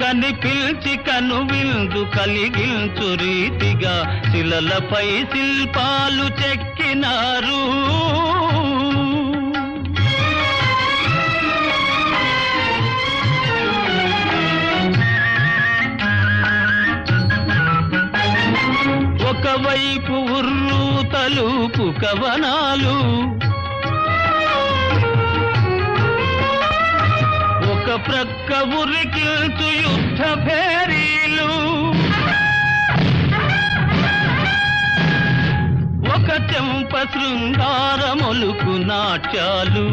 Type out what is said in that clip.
కనిపిల్చి కను విందు కలిగించు రీతిగా శిలలపై శిల్పాలు చెక్కినారు. ఒకవైపు ఉర్రు తలుపు కవనాలు ఒక ప్రక్క ఉరికిల్చు యుద్ధ భేరీలు. ఒక చెంప శృంగారములుకు నాట్యాలు.